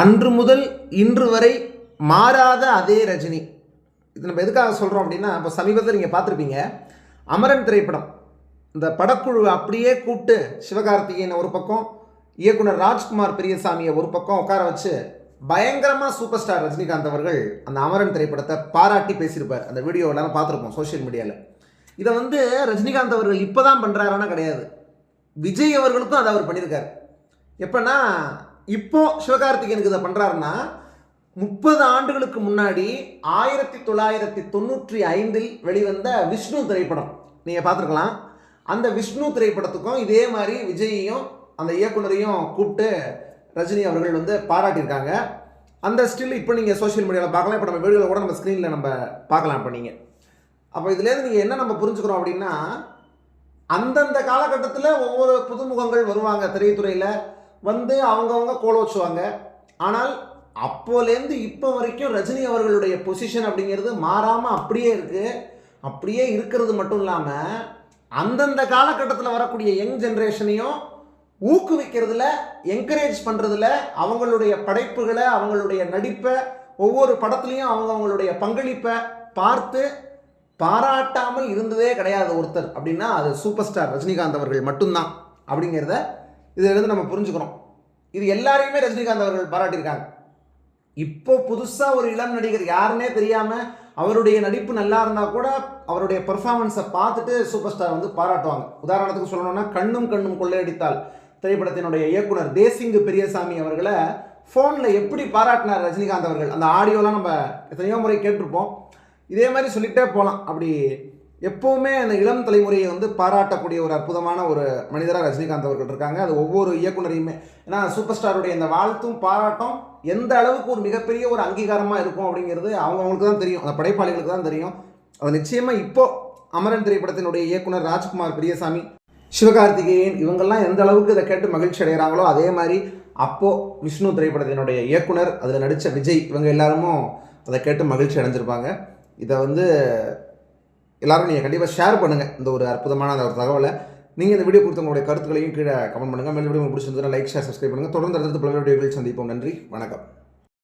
அன்று முதல் இன்று வரை மாறாத அதே ரஜினி. இது நம்ம எதுக்காக சொல்கிறோம் அப்படின்னா இப்போ சமீபத்தில் நீங்கள் பார்த்துருப்பீங்க அமரன் திரைப்படம். இந்த படக்குழு அப்படியே கூப்பிட்டு சிவகார்த்திகேயனை ஒரு பக்கம் இயக்குனர் ராஜ்குமார் பெரியசாமியை ஒரு பக்கம் உட்கார வச்சு பயங்கரமாக சூப்பர் ஸ்டார் ரஜினிகாந்த் அவர்கள் அந்த அமரன் திரைப்படத்தை பாராட்டி பேசியிருப்பார். அந்த வீடியோ எல்லாரும் பார்த்துருப்போம் சோஷியல் மீடியாவில் இதை வந்து ரஜினிகாந்த் அவர்கள் இப்போ தான் பண்ணுறாருன்னா கிடையாது. விஜய் அவர்களுக்கும் அதை அவர் பண்ணியிருக்கார். எப்போன்னா இப்போ சிவகார்த்திகேயனுக்கு இதை பண்ணுறாருன்னா முப்பது ஆண்டுகளுக்கு முன்னாடி ஆயிரத்தி தொள்ளாயிரத்தி தொண்ணூற்றி ஐந்தில் வெளிவந்த விஷ்ணு திரைப்படம். நீங்கள் பார்த்துருக்கலாம். அந்த விஷ்ணு திரைப்படத்துக்கும் இதே மாதிரி விஜயையும் அந்த இயக்குனரையும் கூப்பிட்டு ரஜினி அவர்கள் வந்து பாராட்டியிருக்காங்க. அந்த ஸ்டில் இப்போ நீங்கள் சோஷியல் மீடியாவில் பார்க்கலாம். இப்போ நம்ம வீடியோவில் கூட நம்ம ஸ்க்ரீனில் நம்ம பார்க்கலாம் இப்போ நீங்கள் அப்போ இதுலேருந்து நீங்கள் என்ன நம்ம புரிஞ்சுக்கிறோம் அப்படின்னா அந்தந்த காலகட்டத்தில் ஒவ்வொரு புதுமுகங்கள் வருவாங்க திரைத்துறையில். வந்து அவங்கவங்க கோல வச்சுவாங்க. ஆனால் அப்போலேருந்து இப்போ வரைக்கும் ரஜினி அவர்களுடைய பொசிஷன் அப்படிங்கிறது மாறாமல் அப்படியே இருக்குது அப்படியே இருக்கிறது மட்டும் இல்லாமல் அந்தந்த காலகட்டத்தில் வரக்கூடிய யங் ஜென்ரேஷனையும் ஊக்குவிக்கிறதுல என்கரேஜ் பண்ணுறதுல அவங்களுடைய படைப்புகளை அவங்களுடைய நடிப்பை ஒவ்வொரு படத்துலையும் அவங்க அவங்களுடைய பங்களிப்பை பார்த்து பாராட்டாமல் இருந்ததே கிடையாது ஒருத்தர் அப்படின்னா அது சூப்பர் ஸ்டார் ரஜினிகாந்த் அவர்கள் மட்டும்தான் அப்படிங்கிறத இதிலிருந்து நம்ம புரிஞ்சுக்கிறோம் இது எல்லாரையுமே ரஜினிகாந்த் அவர்கள் பாராட்டியிருக்காங்க. இப்போ புதுசாக ஒரு இளம் நடிகர் யாருன்னே தெரியாமல் அவருடைய நடிப்பு நல்லா இருந்தால் கூட அவருடைய பெர்ஃபார்மன்ஸை பார்த்துட்டு சூப்பர் ஸ்டார் வந்து பாராட்டுவாங்க. உதாரணத்துக்கு சொல்லணும்னா கண்ணும் கண்ணும் கொள்ளையடித்தால் திரைப்படத்தினுடைய இயக்குனர் தேசிங்கு பெரியசாமி அவர்களை ஃபோனில் எப்படி பாராட்டினார் ரஜினிகாந்த் அவர்கள்? அந்த ஆடியோலாம் நம்ம எத்தனையோ முறை கேட்டிருப்போம். இதே மாதிரி சொல்லிகிட்டே போகலாம் அப்படி எப்போவுமே அந்த இளம் தலைமுறையை வந்து பாராட்டக்கூடிய ஒரு அற்புதமான ஒரு மனிதராக ரஜினிகாந்த் அவர்கள் இருக்காங்க. அது ஒவ்வொரு இயக்குனரையுமே ஏன்னா சூப்பர் ஸ்டாருடைய இந்த வாழ்த்தும் பாராட்டும் எந்த அளவுக்கு ஒரு மிகப்பெரிய ஒரு அங்கீகாரமாக இருக்கும் அப்படிங்கிறது அவங்கவுங்களுக்கு தான் தெரியும். அந்த படைப்பாளிகளுக்கு தான் தெரியும். அது நிச்சயமாக இப்போது அமரன் திரைப்படத்தினுடைய இயக்குனர் ராஜ்குமார் பெரியசாமி சிவகார்த்திகேயன் இவங்கெல்லாம் எந்த அளவுக்கு இதை கேட்டு மகிழ்ச்சி அடைகிறாங்களோ அதே மாதிரி அப்போது விஷ்ணு திரைப்படத்தினுடைய இயக்குனர் அதில் நடித்த விஜய் இவங்க எல்லாருமும் அதை கேட்டு மகிழ்ச்சி அடைஞ்சிருப்பாங்க. இதை வந்து எல்லாரும் நீங்கள் கண்டிப்பாக ஷேர் பண்ணுங்கள் இந்த ஒரு அற்புதமான அந்த ஒரு தகவலை. நீங்கள் இந்த வீடியோ கொடுத்த உங்களுடைய கருத்துக்களையும் கீழே கமெண்ட் பண்ணுங்கள் மேலும் வீடியோ பிடிச்சிருந்ததுன்னா லைக் ஷேர் சப்ஸ்கிரைப் பண்ணுங்கள் தொடர்ந்து அடுத்த பல வீடியோக்கள் சந்திப்போம். நன்றி. வணக்கம்.